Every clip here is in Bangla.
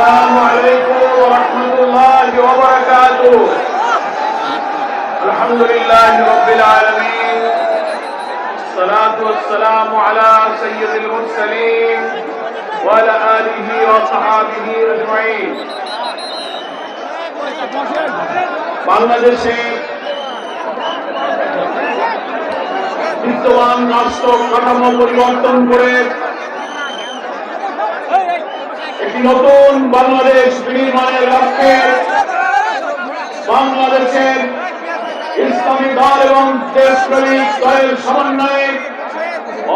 السلام عليكم ورحمة الله وبركاته. الحمد لله رب العالمين. الصلاة والسلام على سيد المرسلين وعلى آله وصحابه أجمعين. বাংলাদেশে বিদ্যমান রাষ্ট্র কাঠামো পরিবর্তন করে একটি নতুন বাংলাদেশ বিনির্মাণের লক্ষ্যে বাংলাদেশের ইসলামী দল এবং দেশপ্রেমিক দলের সমন্বয়ে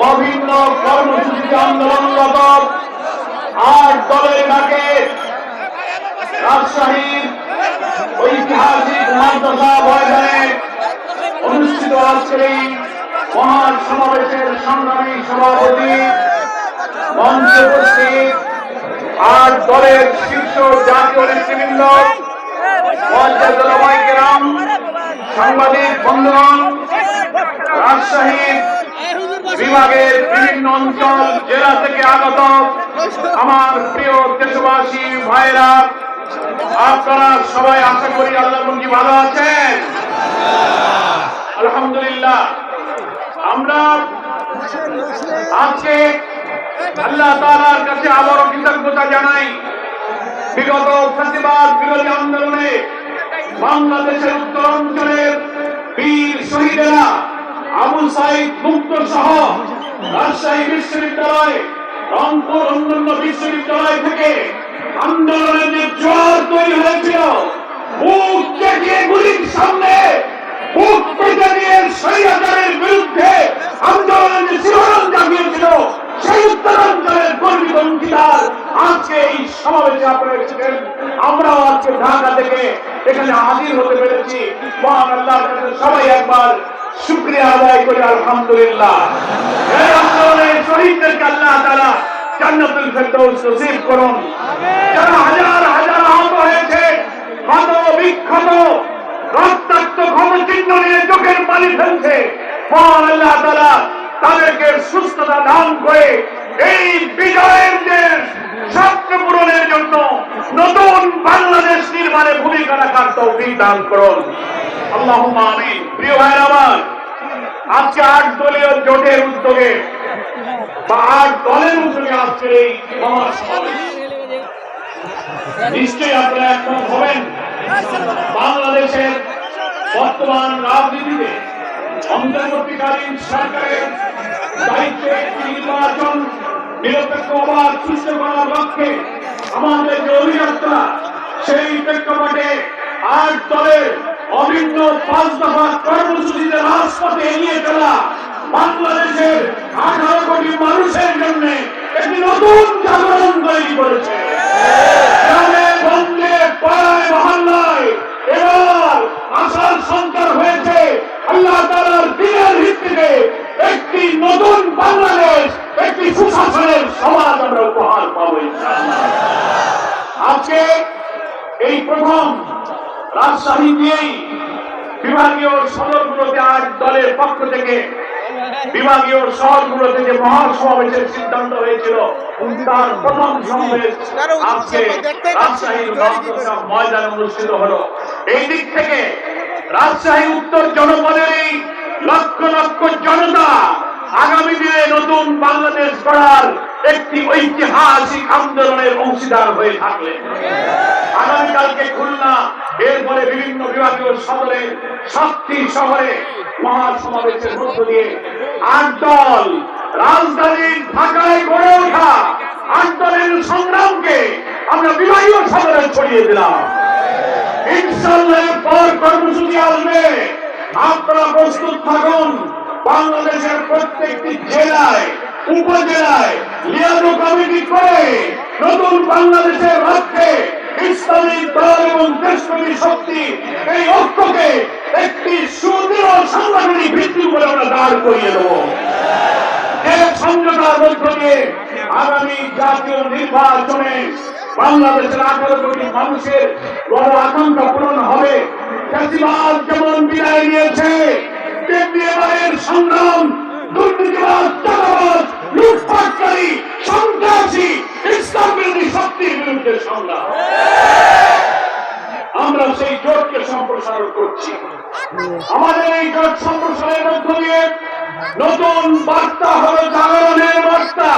অভিন্ন কর্মসূচিতে আন্দোলনরত আট দলের ডাকে রাজশাহীর ঐতিহাসিক মাদ্রাসা ময়দানে অনুষ্ঠিত আজকের এই মহান সমাবেশের সংগ্রামী সভাপতি মঞ্চে উপস্থিত আট দলের শীর্ষ জাতীয় নেতৃবৃন্দ সাংবাদিক বন্ধুগণ রাজশাহীর বিভাগের বিভিন্ন অঞ্চল, জেলা থেকে আগত আমার প্রিয় দেশবাসী ভাইরা আপনারা সবাই আশা করি আল্লাহ মন্ত্রী ভালো আছেন। আলহামদুলিল্লাহ। আমরা আজকে আল্লাহ তাআলার কাছে আবারও কৃতজ্ঞতা জানাই। বিগত প্রতিবাদ বিরোধী আন্দোলনে বাংলাদেশের উত্তর অঞ্চলের বীর শহীদেরা আবু সাইদ মুক্ত সহ রাজশাহী বিশ্ববিদ্যালয়, রংপুর অন্যান্য বিশ্ববিদ্যালয় থেকে আন্দোলনের যে জোয়ার তৈরি হয়েছিল বুক চেকিয়ে গুলির সামনে বুক পেতে দিয়ে স্বৈরাচারের বিরুদ্ধে আন্দোলনের যে শিরোনাম জাগিয়েছিল। শুক্রিয়া আদায় করি আল্লাহ তারা জান্নাতুল ফেরদৌস নসিব হাজার হাজার আহত হয়েছে, ক্ষত, বিক্ষত, রক্তাক্ত ক্ষমচিহ্ন নিয়ে চোখের পানি ফেলছে, মহান আল্লাহ তারা তাদেরকে সুস্থতা দান করে এই বিজয়ের দেশ স্বপ্ন পূরণের জন্য নতুন বাংলাদেশ নির্মাণে ভূমিকা রাখার তৌফিক দান করুন। আল্লাহ আমিন। প্রিয় ভাইয়ের আমার, আজকে আট দলীয় জোটের উদ্যোগে বা আট দলের উদ্যোগে আজকে এই নিশ্চয়ই আপনারা একমত হবেন, বাংলাদেশের বর্তমান রাজনীতিতে অন্তর্বর্তীকালীন সরকারের দায়িত্বে নির্বাচন নিরপেক্ষ অবাধ সুস্থ করার লক্ষ্যে আশার সন্তান হয়েছে আল্লাহ তালার দিনের ভিত্তিতে একটি নতুন বাংলাদেশ, একটি সুশাসনের আমরা উপহার পাবো আজকে এই প্রথম রাজশাহী দিয়েই বিভাগীয় সদরগুলোতে আট দলের পক্ষ থেকে বিভাগীয় শহরগুলোতে যে মহাসমাবেশের সিদ্ধান্ত হয়েছিল, তার প্রথম সমাবেশ রাজশাহীর ময়দানে অনুষ্ঠিত হলো। এই দিক থেকে রাজশাহী উত্তর জনপদের এই লক্ষ লক্ষ জনতা আগামী দিনে নতুন বাংলাদেশ গড়ার একটি ঐতিহাসিক আন্দোলনের অংশীদার হয়ে থাকলেন আগামীকালকে খুলনা, এরপরে বিভিন্ন বিভাগীয় শহরে, সাতটি শহরে মহাসমাবেশের মধ্য দিয়ে আট দল রাজধানী ঢাকায় গড়ে ওঠা আট দলের সংগ্রামকে আমরা বিভাগীয় শহরে ছড়িয়ে দিলাম। ইনশাল্লাহ পর কর্মসূচি আসবে। আপনারা প্রস্তুত থাকুন। বাংলাদেশের প্রত্যেকটি জেলায়, উপজেলায় লিয়াজো কমিটি করে নতুন বাংলাদেশের লক্ষ্যে ইসলামী দল এবং দেশপ্রেমী শক্তি এই ঐক্যকে একটি সুদৃঢ় সাংগঠনিক ভিত্তি করে আমরা দাঁড় করিয়ে দেবো। মধ্য আগামী জাতীয় নির্বাচনে বাংলাদেশের আঠারো কোটি মানুষের বড় আকাঙ্ক্ষা পূরণ হবে। যেমন বিদায় নিয়েছে এবারের সংগ্রাম দুর্নীতিবাদ চাঁদাবাজ, লুটপাটকারী, সন্ত্রাসী ইসলাম বিরোধী শক্তির বিরুদ্ধে সংগ্রাম। আমরা সেই জোটকে সম্প্রসারণ করছি। আমাদের এই জোট সম্প্রসারণের মধ্য দিয়ে নতুন বার্তা হলো জাগরণের বার্তা।